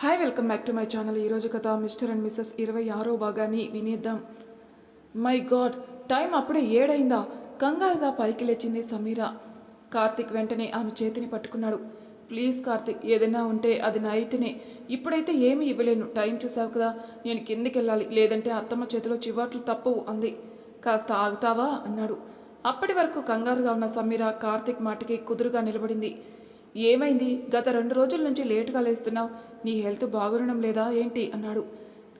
Hi welcome back to my channel ఈరోజు కథ mister and missus ఇరవై ఆరో భాగాన్ని వినేద్దాం. మై గాడ్ టైం అప్పుడే ఏడైందా? కంగారుగా పైకి లేచింది సమీర. కార్తిక్ వెంటనే ఆమె చేతిని పట్టుకున్నాడు. ప్లీజ్ కార్తిక్ ఏదైనా ఉంటే అది నైట్నే ఇప్పుడైతే ఏమీ ఇవ్వలేను. టైం చూసావు కదా? నేను కిందికి వెళ్ళాలి లేదంటే అత్తమ్మ చేతిలో చివాట్లు తప్పవు అంది. కాస్త ఆగుతావా? అన్నాడు. అప్పటి వరకు కంగారుగా ఉన్న సమీర కార్తిక్ మాటకి కుదురుగా నిలబడింది. ఏమైంది? గత రెండు రోజుల నుంచి లేటుగా లేస్తున్నావు. నీ హెల్త్ బాగుండడం లేదా ఏంటి? అన్నాడు.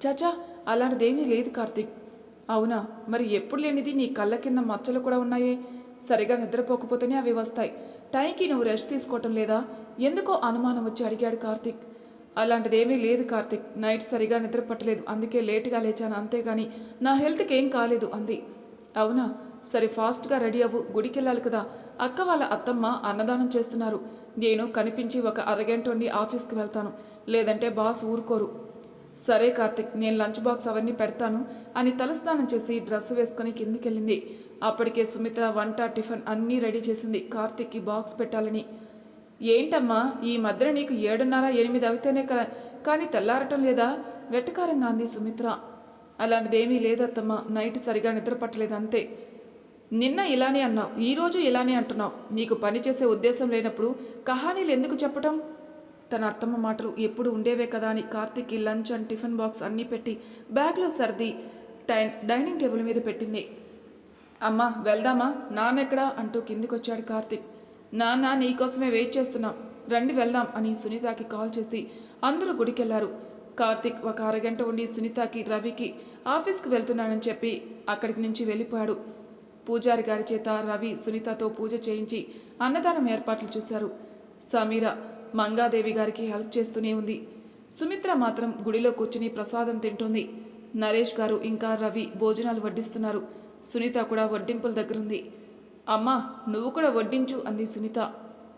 చాచా అలాంటిదేమీ లేదు కార్తిక్. అవునా? మరి ఎప్పుడు లేనిది నీ కళ్ళ కింద మచ్చలు కూడా ఉన్నాయే? సరిగా నిద్రపోకపోతేనే అవి వస్తాయి. టైంకి నువ్వు రెస్ట్ తీసుకోవటం లేదా? ఎందుకో అనుమానం వచ్చి అడిగాడు కార్తిక్. అలాంటిదేమీ లేదు కార్తిక్. నైట్ సరిగా నిద్ర పట్టలేదు. అందుకే లేటుగా లేచాను. అంతేగాని నా హెల్త్కి ఏం కాలేదు అంది. అవునా? సరే ఫాస్ట్గా రెడీ అవ్వు. గుడికెళ్ళాలి కదా. అక్క వాళ్ళ అత్తమ్మ అన్నదానం చేస్తున్నారు. నేను కనిపించి ఒక అరగంట ఉండి ఆఫీస్కి వెళ్తాను. లేదంటే బాస్ ఊరుకోరు. సరే కార్తిక్ నేను లంచ్ బాక్స్ అవన్నీ పెడతాను అని తలస్నానం చేసి డ్రెస్ వేసుకుని కిందికెళ్ళింది. అప్పటికే సుమిత్ర వంట టిఫిన్ అన్నీ రెడీ చేసింది. కార్తిక్కి బాక్స్ పెట్టాలని. ఏంటమ్మా ఈ మధ్య నీకు ఏడున్నర ఎనిమిది అవుతేనే కదా. కానీ తెల్లారటం లేదా? వెటకారంగా అంది సుమిత్ర. అలాంటిదేమీ లేదత్తమ్మ. నైట్ సరిగా నిద్ర పట్టలేదు అంతే నిన్న ఇలానే అన్నావు ఈరోజు ఇలానే అంటున్నావు. నీకు పని చేసే ఉద్దేశం లేనప్పుడు కహానీలు ఎందుకు చెప్పటం? తన అత్తమ్మ మాటలు ఎప్పుడు ఉండేవే కదా అని కార్తీక్కి లంచ్ అండ్ టిఫిన్ బాక్స్ అన్నీ పెట్టి బ్యాగ్లో సర్ది డై డైనింగ్ టేబుల్ మీద పెట్టింది. అమ్మా వెళ్దామా? నాన్నెక్కడా అంటూ కిందికొచ్చాడు కార్తీక్. నాన్న నీకోసమే వెయిట్ చేస్తున్నాం. రండి వెళ్దాం అని సునీతకి కాల్ చేసి అందరూ గుడికెళ్ళారు. కార్తిక్ ఒక అరగంట ఉండి సునీతకి రవికి ఆఫీస్కి వెళ్తున్నానని చెప్పి అక్కడికి నుంచి వెళ్ళిపోయాడు. పూజారి గారి చేత రవి సునీతతో పూజ చేయించి అన్నదానం ఏర్పాట్లు చూశారు. సమీర మంగాదేవి గారికి హెల్ప్ చేస్తూనే ఉంది. సుమిత్ర మాత్రం గుడిలో కూర్చుని ప్రసాదం తింటోంది. నరేష్ గారు ఇంకా రవి భోజనాలు వడ్డిస్తున్నారు. సునీత కూడా వడ్డింపుల దగ్గరుంది. అమ్మా నువ్వు కూడా వడ్డించు అంది సునీత.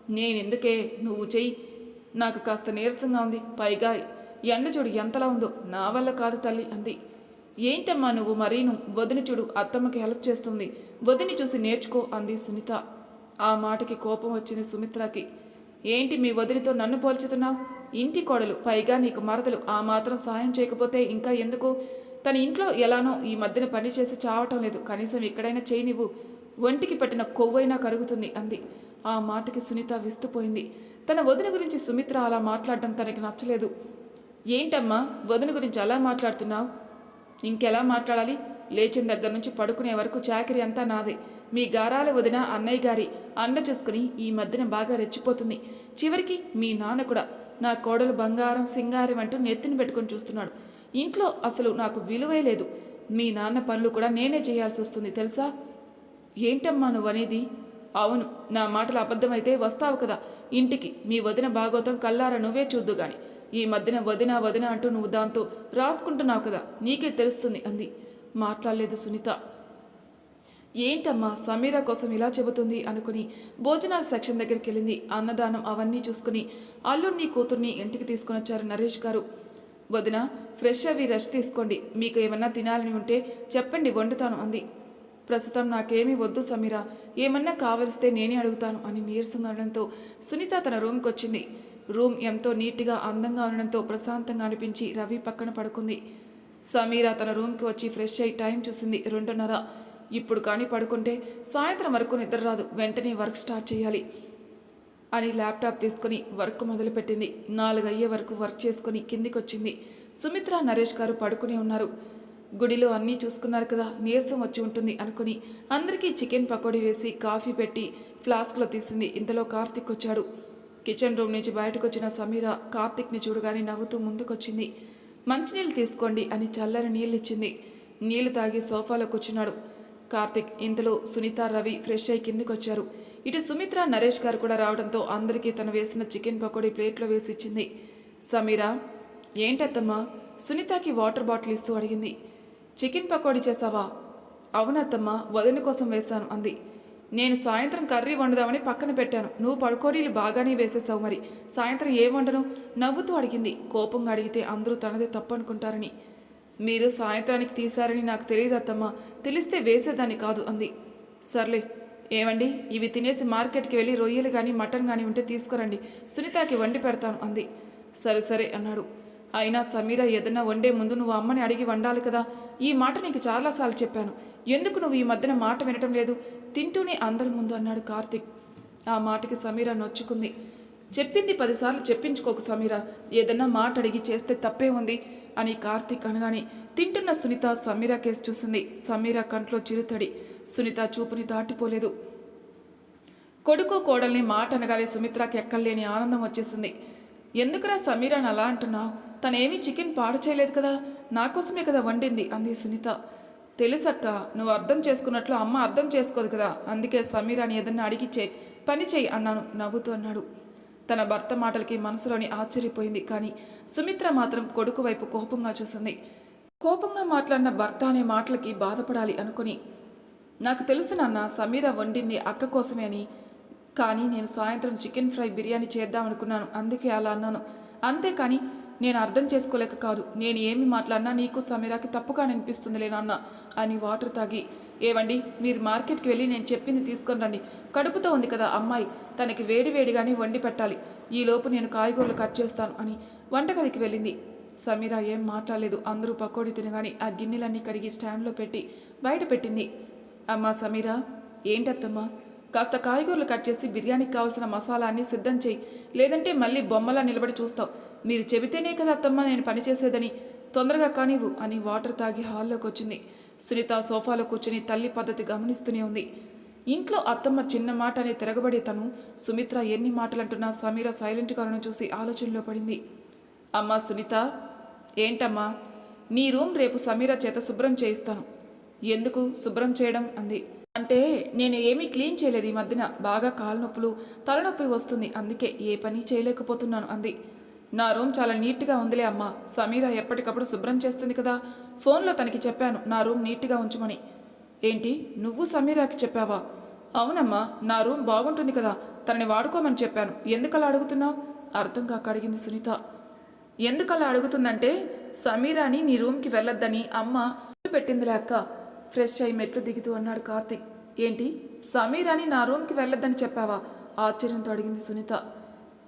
నేనెందుకే? నువ్వు చెయ్యి. నాకు కాస్త నీరసంగా ఉంది. పైగా ఎండ చూడు ఎంతలా ఉందో నా వల్ల కాదు తల్లి అంది. ఏంటమ్మా నువ్వు మరీను వదిని చూడు అత్తమ్మకి హెల్ప్ చేస్తుంది. వదిని చూసి నేర్చుకో అంది సునీత. ఆ మాటకి కోపం వచ్చింది సుమిత్రకి. ఏంటి మీ వదిలితో నన్ను పోల్చుతున్నావు? ఇంటి కోడలు పైగా నీకు మరదలు ఆ మాత్రం సాయం చేయకపోతే ఇంకా ఎందుకు? తన ఇంట్లో ఎలానో ఈ మధ్యన పని చేసి చావటం లేదు. కనీసం ఎక్కడైనా చేయనివ్వు. ఒంటికి పట్టిన కొవ్వైనా కరుగుతుంది అంది. ఆ మాటకి సునీత విస్తుపోయింది. తన వదిన గురించి సుమిత్ర అలా మాట్లాడడం తనకి నచ్చలేదు. ఏంటమ్మా? వదిన గురించి అలా మాట్లాడుతున్నావు? ఇంకెలా మాట్లాడాలి? లేచిన దగ్గర నుంచి పడుకునే వరకు చాకరీ అంతా నాదే. మీ గారాల వదిన అన్నయ్య గారి అన్న చేసుకుని ఈ మధ్యన బాగా రెచ్చిపోతుంది. చివరికి మీ నాన్న కూడా నా కోడలు బంగారం సింగారం అంటూ నెత్తిని పెట్టుకొని చూస్తున్నాడు. ఇంట్లో అసలు నాకు విలువే లేదు. మీ నాన్న పనులు కూడా నేనే చేయాల్సి వస్తుంది తెలుసా? ఏంటమ్మా నువ్వు అనేది అవును నా మాటలు అబద్ధమైతే వస్తావు కదా. ఇంటికి మీ వదిన భాగవతం కల్లారా నువ్వే చూద్దు గాని ఈ మధ్యన వదిన వదిన అంటూ నువ్వు దాంతో రాసుకుంటున్నావు కదా నీకే తెలుస్తుంది అంది. మాట్లాడలేదు సునీత. ఏంటమ్మా సమీర కోసం ఇలా చెబుతుంది అనుకుని భోజనాల సెక్షన్ దగ్గరికి వెళ్ళింది. అన్నదానం అవన్నీ చూసుకుని అల్లుడిని కూతుర్ని ఇంటికి తీసుకుని వచ్చారు నరేష్ గారు. వదిన ఫ్రెష్ అవి రెస్ట్ తీసుకోండి. మీకు ఏమన్నా తినాలని ఉంటే చెప్పండి వండుతాను అంది. ప్రస్తుతం నాకేమీ వద్దు సమీర. ఏమన్నా కావలిస్తే నేనే అడుగుతాను అని నీరసంగా అనడంతో సునీత తన రూమ్కి వచ్చింది. రూమ్ ఎంతో నీట్గా అందంగా ఉండడంతో ప్రశాంతంగా అనిపించి రవి పక్కన పడుకుంది. సమీర తన రూమ్కి వచ్చి ఫ్రెష్ అయ్యి టైం చూసింది రెండున్నర. ఇప్పుడు కానీ పడుకుంటే సాయంత్రం వరకు నిద్ర రాదు. వెంటనే వర్క్ స్టార్ట్ చేయాలి అని ల్యాప్టాప్ తీసుకుని వర్క్ మొదలుపెట్టింది. నాలుగయ్యే వరకు వర్క్ చేసుకుని కిందికి వచ్చింది సుమిత్ర నరేష్ గారు పడుకుని ఉన్నారు. గుడిలో అన్నీ చూసుకున్నారు కదా నీరసం వచ్చి ఉంటుంది అనుకుని అందరికీ చికెన్ పకోడీ వేసి కాఫీ పెట్టి ఫ్లాస్క్లో తీసింది. ఇంతలో కార్తిక్ వచ్చాడు. కిచెన్ రూమ్ నుంచి బయటకు వచ్చిన సమీర కార్తిక్ని చూడగానే నవ్వుతూ ముందుకొచ్చింది. మంచినీళ్ళు తీసుకోండి అని చల్లని నీళ్ళు ఇచ్చింది నీళ్ళు తాగి సోఫాలో కూర్చున్నాడు. కార్తిక్ ఇంతలో సునీత రవి ఫ్రెష్ అయి కిందికొచ్చారు. ఇటు సుమిత్ర నరేష్ గారు కూడా రావడంతో అందరికీ తను వేసిన చికెన్ పకోడీ ప్లేట్లో వేసి ఇచ్చింది సమీరా ఏంటత్తమ్మా? సునీతకి వాటర్ బాటిల్ ఇస్తూ అడిగింది. చికెన్ పకోడీ చేసావా? అవునత్తమ్మా వదిన కోసం వేశాను అంది. నేను సాయంత్రం కర్రీ వండుదామని పక్కన పెట్టాను. నువ్వు పడుకోడీలు బాగానే వేసేసావు మరి. సాయంత్రం ఏం వండను? నవ్వుతూ అడిగింది. కోపంగా అడిగితే అందరూ తనదే తప్పనుకుంటారని. మీరు సాయంత్రానికి తీశారని నాకు తెలియదు అత్తమ్మ. తెలిస్తే వేసేదాన్ని కాదు అంది. సర్లే ఏమండి? ఇవి తినేసి మార్కెట్కి వెళ్ళి రొయ్యలు కానీ మటన్ కానీ ఉంటే తీసుకురండి. సునీతకి వండి పెడతాను అంది. సరే సరే అన్నాడు. అయినా సమీర ఏదన్నా వండే ముందు నువ్వు అమ్మని అడిగి వండాలి కదా. ఈ మాట నీకు చాలాసార్లు చెప్పాను. ఎందుకు నువ్వు ఈ మధ్యన మాట వినటం లేదు? తింటూనే అందరి ముందు అన్నాడు కార్తిక్. ఆ మాటకి సమీర నొచ్చుకుంది. చెప్పింది పదిసార్లు చెప్పించుకోకు సమీర. ఏదన్నా మాట అడిగి చేస్తే తప్పే ఉంది అని కార్తీక్ అనగానే తింటున్న సునీత సమీర కేసు చూసింది. సమీర కంట్లో చిరుతడి. సునీత చూపుని దాటిపోలేదు. కొడుకు కోడల్ని మాట అనగానే సుమిత్రకి ఎక్కలేని ఆనందం వచ్చేసింది. ఎందుకురా సమీరాని అలా అంటున్నావు? తనేమీ చికెన్ పాడు చేయలేదు కదా? నా కోసమే కదా వండింది అంది సునీత. తెలుసక్క నువ్వు అర్థం చేసుకున్నట్లు అమ్మ అర్థం చేసుకోదు కదా అందుకే సమీరాని ఏదన్నా అడిగిచ్చే పని చేయి అన్నాను నవ్వుతూ అన్నాడు. తన భర్త మాటలకి మనసులోని ఆశ్చర్యపోయింది కానీ సుమిత్ర మాత్రం కొడుకు వైపు కోపంగా చూసింది. కోపంగా మాట్లాడిన భర్త అనే మాటలకి బాధపడాలి అనుకుని నాకు తెలుసు నాన్న సమీర వండింది అక్క కోసమే అని కానీ నేను సాయంత్రం చికెన్ ఫ్రై బిర్యానీ చేద్దామనుకున్నాను అందుకే అలా అన్నాను. అంతేకాని నేను అర్థం చేసుకోలేక కాదు. నేను ఏమి మాట్లాడినా నీకు సమీరాకి తప్పుగా అనిపిస్తుందిలే నాన్న అని వాటర్ తాగి. ఏవండి మీరు మార్కెట్కి వెళ్ళి నేను చెప్పింది తీసుకొని రండి. కడుపుతో ఉంది కదా అమ్మాయి. తనకి వేడి వేడిగానే వండి పెట్టాలి. ఈలోపు నేను కాయగూరలు కట్ చేస్తాను అని వంటగదికి వెళ్ళింది. సమీర ఏం మాట్లాడలేదు. అందరూ పకోడీ తినగానే ఆ గిన్నెలన్నీ కడిగి స్టాండ్లో పెట్టి బయట పెట్టింది. అమ్మా సమీరా ఏంటత్తమ్మా? కాస్త కాయగూరలు కట్ చేసి బిర్యానీకి కావాల్సిన మసాలా అన్నీ సిద్ధం చేయి. లేదంటే మళ్ళీ బొమ్మలా నిలబడి చూస్తావు. మీరు చెబితేనే కదా అత్తమ్మ నేను పని చేసేదని. తొందరగా కానివ్వు అని వాటర్ తాగి హాల్లోకి వచ్చింది. సునీత సోఫాలో కూర్చుని తల్లి పద్ధతి గమనిస్తూనే ఉంది. ఇంట్లో అత్తమ్మ చిన్న మాట అని తిరగబడే తను సుమిత్ర ఎన్ని మాటలంటున్నా సమీర సైలెంట్ ఉండడం చూసి ఆలోచనలో పడింది. అమ్మా సునీత ఏంటమ్మా? నీ రూమ్ రేపు సమీర చేత శుభ్రం చేయిస్తాను. ఎందుకు శుభ్రం చేయడం? అంది. అంటే నేను ఏమీ క్లీన్ చేయలేదు ఈ మధ్యన బాగా కాళ్ళ నొప్పులు తలనొప్పి వస్తుంది అందుకే ఏ పని చేయలేకపోతున్నాను అంది. నా రూమ్ చాలా నీట్గా ఉందిలే అమ్మా. సమీర ఎప్పటికప్పుడు శుభ్రం చేస్తుంది కదా. ఫోన్లో తనకి చెప్పాను నా రూమ్ నీట్గా ఉంచమని. ఏంటి? నువ్వు సమీరాకి చెప్పావా? అవునమ్మా నా రూమ్ బాగుంటుంది కదా. తనని వాడుకోమని చెప్పాను. ఎందుకలా అడుగుతున్నావు? అర్థం కాక అడిగింది సునీత. ఎందుకలా అడుగుతుందంటే సమీరాని నీ రూమ్కి వెళ్ళొద్దని అమ్మ పెట్టిందిలే అక్క. ఫ్రెష్ అయి మెట్లు దిగుతూ అన్నాడు కార్తిక్. ఏంటి? సమీరాని నా రూమ్కి వెళ్ళొద్దని చెప్పావా? ఆశ్చర్యంతో అడిగింది సునీత.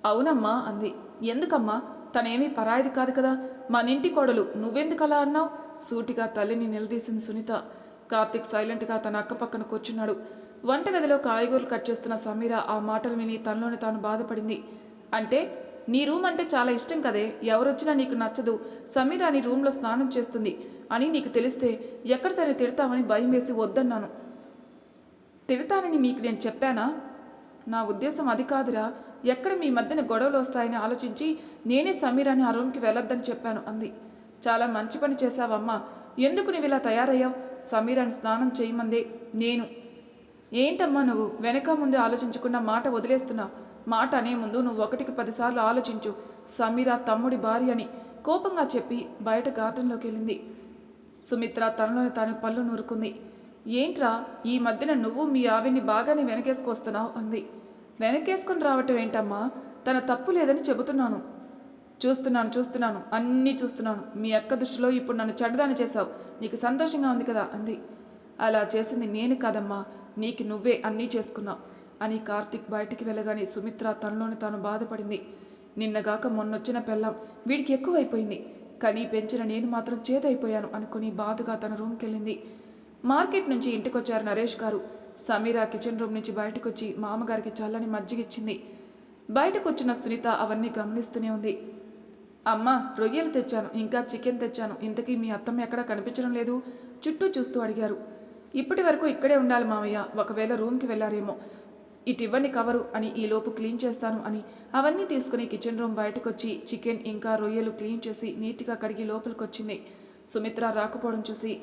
అవునమ్మా అంది. ఎందుకమ్మా? తనేమీ పరాయిది కాదు కదా? మన ఇంటి కోడలు నువ్వెందుకు అలా అన్నావు? సూటిగా తల్లిని నిలదీసింది సునీత. కార్తిక్ సైలెంట్గా తన అక్క పక్కన కూర్చున్నాడు. వంటగదిలో కాయగూరలు కట్ చేస్తున్న సమీర ఆ మాటలు విని తనలోని తాను బాధపడింది. అంటే నీ రూమ్ అంటే చాలా ఇష్టం కదే. ఎవరొచ్చినా నీకు నచ్చదు. సమీర నీ రూమ్లో స్నానం చేస్తుంది అని నీకు తెలిస్తే ఎక్కడ తను తిడతామని భయం వేసి వద్దన్నాను. తిడతానని నీకు నేను చెప్పానా? నా ఉద్దేశం అది కాదురా. ఎక్కడ మీ మధ్యన గొడవలు వస్తాయని ఆలోచించి నేనే సమీర్ అని ఆ రూమ్కి వెళ్ళొద్దని చెప్పాను అంది. చాలా మంచి పని చేశావమ్మా. ఎందుకు నువ్వు ఇలా తయారయ్యావు? సమీర్ అని స్నానం చేయమందే నేను. ఏంటమ్మా నువ్వు? వెనక ముందు ఆలోచించకుండా మాట వదిలేస్తున్నావు మాట అనే ముందు నువ్వు ఒకటికి పదిసార్లు ఆలోచించు. సమీరా తమ్ముడి భార్య అని కోపంగా చెప్పి బయట గార్డెన్లోకి వెళ్ళింది. సుమిత్ర తనలోని తాను పళ్ళు నూరుకుంది. ఏంట్రా? ఈ మధ్యన నువ్వు మీ ఆవిడ్ని బాగానే వెనకేసుకొస్తున్నావు అంది. వెనకేసుకుని రావటం ఏంటమ్మా? తన తప్పు లేదని చెబుతున్నాను. చూస్తున్నాను చూస్తున్నాను అన్నీ చూస్తున్నాను. మీ అక్క దృష్టిలో ఇప్పుడు నన్ను చెడ్డదాన్ని చేశావు. నీకు సంతోషంగా ఉంది కదా? అంది. అలా చేసింది నేను కాదమ్మా. నీకు నువ్వే అన్నీ చేసుకున్నావు. అని కార్తిక్ బయటికి వెళ్ళగానే సుమిత్ర తనలోని తాను బాధపడింది. నిన్నగాక మొన్నొచ్చిన పెళ్ళం వీడికి ఎక్కువైపోయింది. కానీ పెంచిన నేను మాత్రం చేదైపోయాను అనుకుని బాధగా తన రూమ్కి వెళ్ళింది మార్కెట్ నుంచి ఇంటికొచ్చారు నరేష్ గారు. సమీరా కిచెన్ రూమ్ నుంచి బయటకొచ్చి మామగారికి చల్లని మజ్జిగిచ్చింది. బయటకొచ్చిన సునీత అవన్నీ గమనిస్తూనే ఉంది. అమ్మ రొయ్యలు తెచ్చాను ఇంకా చికెన్ తెచ్చాను. ఇంతకీ మీ అత్తమ్మ ఎక్కడా కనిపించడం లేదు? చుట్టూ చూస్తూ అడిగారు. ఇప్పటి వరకు ఇక్కడే ఉండాలి మామయ్య ఒకవేళ రూమ్కి వెళ్ళారేమో. ఇటు ఇవ్వండి కవరు అని ఈలోపు క్లీన్ చేస్తాను అని. అవన్నీ తీసుకుని కిచెన్ రూమ్ బయటకొచ్చి చికెన్ ఇంకా రొయ్యలు క్లీన్ చేసి నీట్గా కడిగి లోపలికొచ్చింది. సుమిత్ర రాకపోవడం చూసి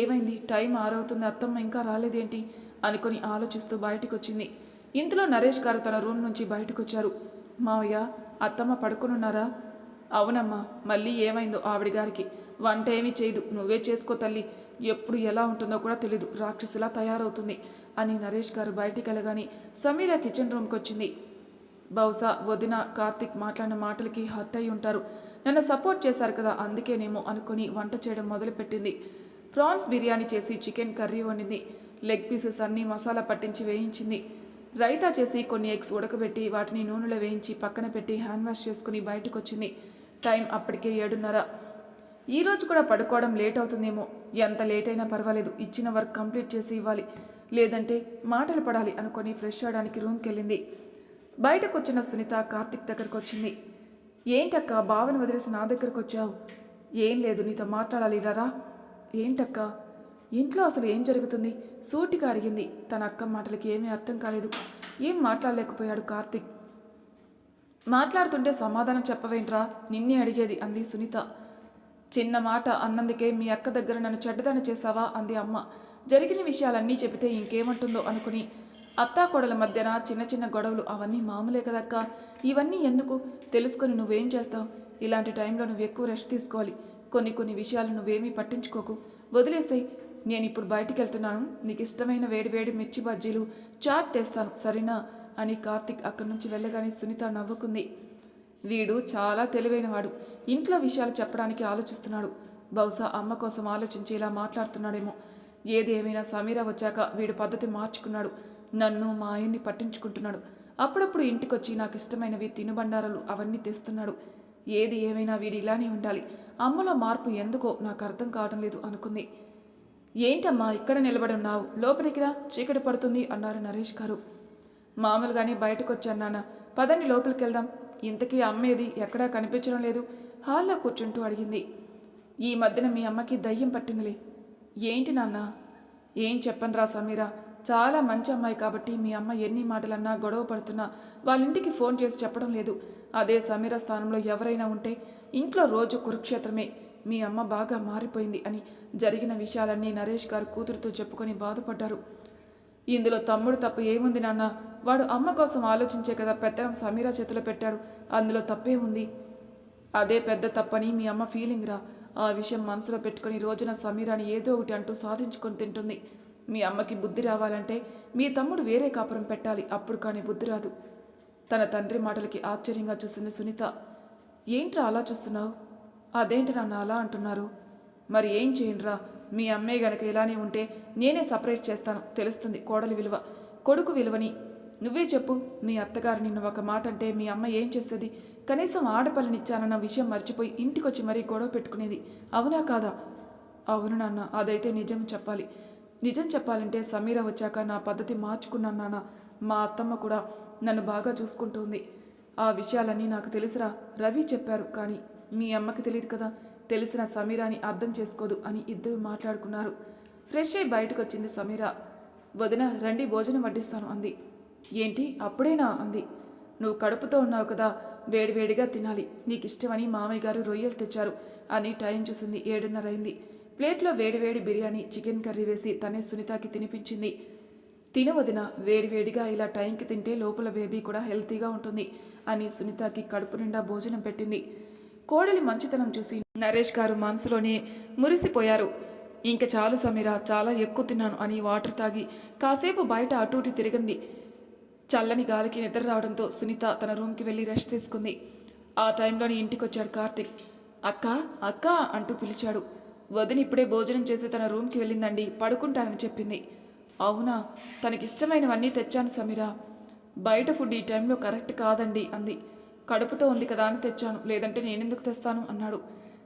ఏమైంది? టైం ఆరవుతుంది అత్తమ్మ ఇంకా రాలేదేంటి? అనుకుని ఆలోచిస్తూ బయటకొచ్చింది. ఇంతలో నరేష్ గారు తన రూమ్ నుంచి బయటకొచ్చారు. మావయ్య అత్తమ్మ పడుకునున్నారా? అవునమ్మా మళ్ళీ ఏమైందో ఆవిడ గారికి. వంట ఏమీ చేయదు నువ్వే చేసుకో తల్లి. ఎప్పుడు ఎలా ఉంటుందో కూడా తెలీదు రాక్షసులా తయారవుతుంది అని నరేష్ గారు బయటికి వెళ్ళగానే సమీర కిచెన్ రూమ్కి వచ్చింది బహుశా వదిన కార్తిక్ మాట్లాడిన మాటలకి హర్ట్ అయి ఉంటారు నన్ను సపోర్ట్ చేశారు కదా అందుకేనేమో అనుకుని వంట చేయడం మొదలుపెట్టింది. ప్రాన్స్ బిర్యానీ చేసి చికెన్ కర్రీ వండింది. లెగ్ పీసెస్ అన్నీ మసాలా పట్టించి వేయించింది. రైతా చేసి కొన్ని ఎగ్స్ ఉడకబెట్టి వాటిని నూనెలో వేయించి పక్కన పెట్టి హ్యాండ్ వాష్ చేసుకుని బయటకు వచ్చింది టైం అప్పటికే ఏడున్నర. ఈరోజు కూడా పడుకోవడం లేట్ అవుతుందేమో. ఎంత లేట్ అయినా పర్వాలేదు. ఇచ్చిన వర్క్ కంప్లీట్ చేసి ఇవ్వాలి. లేదంటే మాటలు పడాలి అనుకొని ఫ్రెష్ అవడానికి రూమ్కి వెళ్ళింది బయటకు వచ్చిన సునీత కార్తిక్ దగ్గరకు వచ్చింది ఏంటక్క బావని వదిలేసి నా దగ్గరకు వచ్చావు ఏం లేదు నీతో మాట్లాడాలి రా ఏంటక్క? ఇంట్లో అసలు ఏం జరుగుతుంది? సూటిగా అడిగింది. తన అక్క మాటలకి ఏమీ అర్థం కాలేదు. ఏం మాట్లాడలేకపోయాడు కార్తిక్. మాట్లాడుతుంటే సమాధానం చెప్పవేంట్రా? నిన్నే అడిగేది అంది సునీత. చిన్న మాట అన్నందుకే మీ అక్క దగ్గర నన్ను చెడ్డదాన్ని చేశావా? అంది అమ్మ. జరిగిన విషయాలన్నీ చెబితే ఇంకేమంటుందో అనుకుని. అత్తాకోడల మధ్యన చిన్న చిన్న గొడవలు అవన్నీ మామూలే కదక్క? ఇవన్నీ ఎందుకు? తెలుసుకొని నువ్వేం చేస్తావు? ఇలాంటి టైంలో నువ్వు ఎక్కువ రెస్ట్ తీసుకోవాలి. కొన్ని కొన్ని విషయాలు నువ్వేమీ పట్టించుకోకు. వదిలేసేయ్. నేను ఇప్పుడు బయటికి వెళ్తున్నాను నీకు ఇష్టమైన వేడి వేడి మిర్చి బజ్జీలు చాట్ తెస్తాను. సరేనా? అని కార్తిక్ అక్కడి నుంచి వెళ్ళగానే సునీత నవ్వుకుంది. వీడు చాలా తెలివైనవాడు. ఇంట్లో విషయాలు చెప్పడానికి ఆలోచిస్తున్నాడు. బహుశా అమ్మ కోసం ఆలోచించి ఇలా మాట్లాడుతున్నాడేమో. ఏది ఏమైనా సమీర వచ్చాక వీడు పద్ధతి మార్చుకున్నాడు. నన్ను మా ఆయన్ని పట్టించుకుంటున్నాడు. అప్పుడప్పుడు ఇంటికొచ్చి నాకు ఇష్టమైనవి తినుబండారాలు అవన్నీ తెస్తున్నాడు. ఏది ఏమైనా వీడు ఇలానే ఉండాలి. అమ్మలో మార్పు ఎందుకో నాకు అర్థం కావడం లేదు అనుకుంది. ఏంటమ్మా ఇక్కడ నిలబడి ఉన్నావు? లోపలికి రా చీకటి పడుతుంది అన్నారు నరేష్ గారు. మామూలుగానే బయటకు వచ్చాను నాన్న. పదండి లోపలికి వెళ్దాం ఇంతకీ అమ్మేది ఎక్కడా కనిపించడం లేదు. హాల్లో కూర్చుంటూ అడిగింది. ఈ మధ్యన మీ అమ్మకి దయ్యం పట్టిందిలే. ఏంటి నాన్న? ఏం చెప్పనురా సమీరా? చాలా మంచి అమ్మాయి కాబట్టి మీ అమ్మ ఎన్ని మాటలన్నా గొడవ పడుతున్నా వాళ్ళ ఇంటికి ఫోన్ చేసి చెప్పడం లేదు. అదే సమీర స్థానంలో ఎవరైనా ఉంటే ఇంట్లో రోజు కురుక్షేత్రమే. మీ అమ్మ బాగా మారిపోయింది అని జరిగిన విషయాలన్నీ నరేష్ గారు కూతురుతో చెప్పుకొని బాధపడ్డారు. ఇందులో తమ్ముడు తప్పు ఏముంది నాన్న? వాడు అమ్మ కోసం ఆలోచించే కదా పెత్తనం సమీరా చేతిలో పెట్టాడు. అందులో తప్పే ఉంది. అదే పెద్ద తప్పని మీ అమ్మ ఫీలింగ్ రా. ఆ విషయం మనసులో పెట్టుకొని రోజున సమీరాని ఏదో ఒకటి అంటూ సాధించుకొని తింటుంది. మీ అమ్మకి బుద్ధి రావాలంటే మీ తమ్ముడు వేరే కాపురం పెట్టాలి అప్పుడు కానీ బుద్ధి రాదు. తన తండ్రి మాటలకి ఆశ్చర్యంగా చూసింది సునీత. ఏంట్రా అలా చూస్తున్నావు? అదేంటి నాన్న అలా అంటున్నారు? మరి ఏం చేయండిరా? మీ అమ్మే గనక ఇలానే ఉంటే నేనే సపరేట్ చేస్తాను తెలుస్తుంది కోడలి విలువ కొడుకు విలువని. నువ్వే చెప్పు మీ అత్తగారు నిన్ను ఒక మాట అంటే మీ అమ్మ ఏం చేస్తుంది కనీసం ఆడపల్లినిచ్చానన్న విషయం మర్చిపోయి ఇంటికొచ్చి మరీ గొడవ పెట్టుకునేది. అవునా కాదా? అవును నాన్న అదైతే నిజం చెప్పాలి. నిజం చెప్పాలంటే సమీర వచ్చాక నా పద్ధతి మార్చుకున్నాను నాన్న. మా అత్తమ్మ కూడా నన్ను బాగా చూసుకుంటుంది. ఆ విషయాలన్నీ నాకు తెలుసురా రవి చెప్పారు. కానీ మీ అమ్మకి తెలియదు కదా తెలిసిన సమీరాని అర్థం చేసుకోదు అని ఇద్దరు మాట్లాడుకున్నారు. ఫ్రెష్ అయి బయటకు వచ్చింది సమీర. వదిన రండి భోజనం వడ్డిస్తాను అంది. ఏంటి అప్పుడేనా అంది. నువ్వు కడుపుతో ఉన్నావు కదా వేడివేడిగా తినాలి. నీకు ఇష్టమని మామయ్య గారు రొయ్యలు తెచ్చారు అని టైం చూసింది ఏడున్నర అయింది. ప్లేట్లో వేడివేడి బిర్యానీ చికెన్ కర్రీ వేసి తనే సునీతకి తినిపించింది. తినవదిన వేడివేడిగా ఇలా టైంకి తింటే లోపల బేబీ కూడా హెల్తీగా ఉంటుంది అని సునీతకి కడుపు నిండా భోజనం పెట్టింది. కోడలి మంచితనం చూసి నరేష్ గారు మనసులోనే మురిసిపోయారు. ఇంక చాలు సమీర చాలా ఎక్కువ తిన్నాను అని వాటర్ తాగి కాసేపు బయట అటు ఇటు తిరిగింది. చల్లని గాలికి నిద్ర రావడంతో సునీత తన రూమ్కి వెళ్ళి రెస్ట్ తీసుకుంది. ఆ టైంలోని ఇంటికొచ్చాడు కార్తిక్. అక్క అక్క అంటూ పిలిచాడు. వదిన ఇప్పుడే భోజనం చేసి తన రూమ్కి వెళ్ళిందండి పడుకుంటానని చెప్పింది. అవునా తనకిష్టమైనవన్నీ తెచ్చాను సమీరా. బయట ఫుడ్ ఈ టైంలో కరెక్ట్ కాదండి అంది. కడుపుతో ఉంది కదా అని తెచ్చాను లేదంటే నేనెందుకు తెస్తాను అన్నాడు.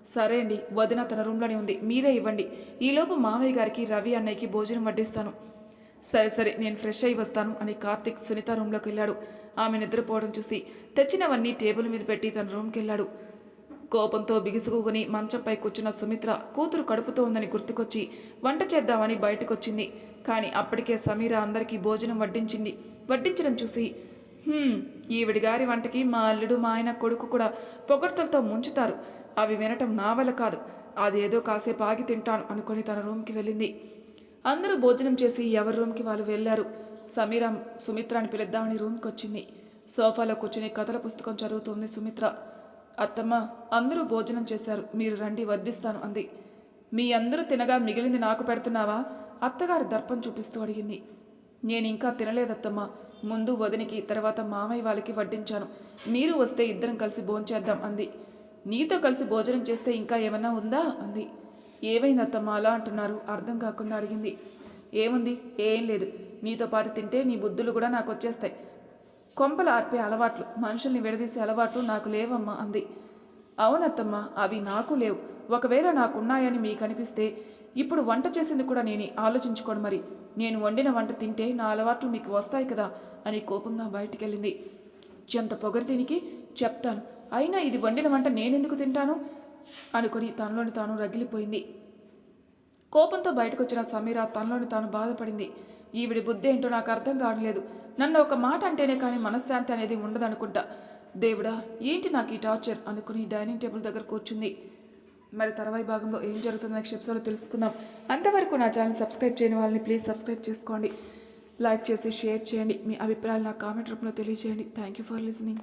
సరే అండి వదిన తన రూమ్లోనే ఉంది మీరే ఇవ్వండి. ఈలోపు మామయ్య గారికి రవి అన్నయ్యకి భోజనం వడ్డిస్తాను. సరే సరే నేను ఫ్రెష్ అయి వస్తాను అని కార్తిక్ సునీత రూమ్లోకి వెళ్ళాడు. ఆమె నిద్రపోవడం చూసి తెచ్చినవన్నీ టేబుల్ మీద పెట్టి తన రూమ్కి వెళ్ళాడు. కోపంతో బిగుసుకుని మంచంపై కూర్చున్న సుమిత్ర కూతురు కడుపుతో ఉందని గుర్తుకొచ్చి వంట చేద్దామని బయటకొచ్చింది. కానీ అప్పటికే సమీర అందరికీ భోజనం వడ్డించింది. వడ్డించడం చూసి "హ్మ్, ఈవిడి గారి వంటకి మా అల్లుడు మా ఆయన కొడుకు కూడా పొగడ్తలతో ముంచుతారు. అవి వినటం నా వల్ల కాదు. అదేదో కాసేపు ఆగి తింటాను అనుకొని తన రూమ్కి వెళ్ళింది. అందరూ భోజనం చేసి ఎవరి రూమ్కి వాళ్ళు వెళ్ళారు. సమీర సుమిత్రని పిలుద్దామని రూమ్కి వచ్చింది సోఫాలో కూర్చుని కథల పుస్తకం చదువుతుంది సుమిత్ర. అత్తమ్మ అందరూ భోజనం చేశారు. మీరు రండి వడ్డిస్తాను అంది. మీ అందరూ తినగా మిగిలింది నాకు పెడుతున్నావా? అత్తగారు దర్పం చూపిస్తూ అడిగింది. నేను ఇంకా తినలేదత్తమ్మ. ముందు వదినికి తర్వాత మామయ్య వాళ్ళకి వడ్డించాను. మీరు వస్తే ఇద్దరం కలిసి భోంచేద్దాం అంది. నీతో కలిసి భోజనం చేస్తే ఇంకా ఏమన్నా ఉందా? అంది. ఏమైంది అలా అంటున్నారు. అర్థం కాకుండా అడిగింది. ఏముంది? ఏం లేదు. నీతో పాటు తింటే నీ బుద్ధులు కూడా నాకు వచ్చేస్తాయి. కొంపలు ఆర్పే అలవాట్లు మనుషుల్ని విడదీసే అలవాట్లు నాకు లేవమ్మా అంది. అవునత్తమ్మ అవి నాకు లేవు. ఒకవేళ నాకున్నాయని మీకు అనిపిస్తే ఇప్పుడు వంట చేసింది కూడా నేనే ఆలోచించుకోండి మరి. నేను వండిన వంట తింటే నా అలవాట్లు మీకు వస్తాయి కదా అని కోపంగా బయటికెళ్ళింది. ఎంత పొగరు దీనికి చెప్తాను అయినా ఇది వండిన వంట నేనెందుకు తింటాను? అనుకుని తనలోని తాను రగిలిపోయింది. కోపంతో బయటకు వచ్చిన సమీర తనలోని తాను బాధపడింది. ఈవిడి బుద్ధి ఏంటో నాకు అర్థం కావట్లేదు. నన్ను ఒక మాట అంటేనే కానీ మనశ్శాంతి అనేది ఉండదనుకుంటా. దేవుడా ఏంటి నాకు ఈ టార్చర్? అనుకుని డైనింగ్ టేబుల్ దగ్గర కూర్చుంది. మరి తర్వాయి భాగంలో ఏం జరుగుతుందో నెక్స్ట్ ఎపిసోడ్లో తెలుసుకుందాం. అంతవరకు నా ఛానల్ సబ్స్క్రైబ్ చేయని వాళ్ళని ప్లీజ్ సబ్స్క్రైబ్ చేసుకోండి. లైక్ చేసి షేర్ చేయండి. మీ అభిప్రాయాలు నా కామెంట్ రూపంలో తెలియజేయండి. Thank you for listening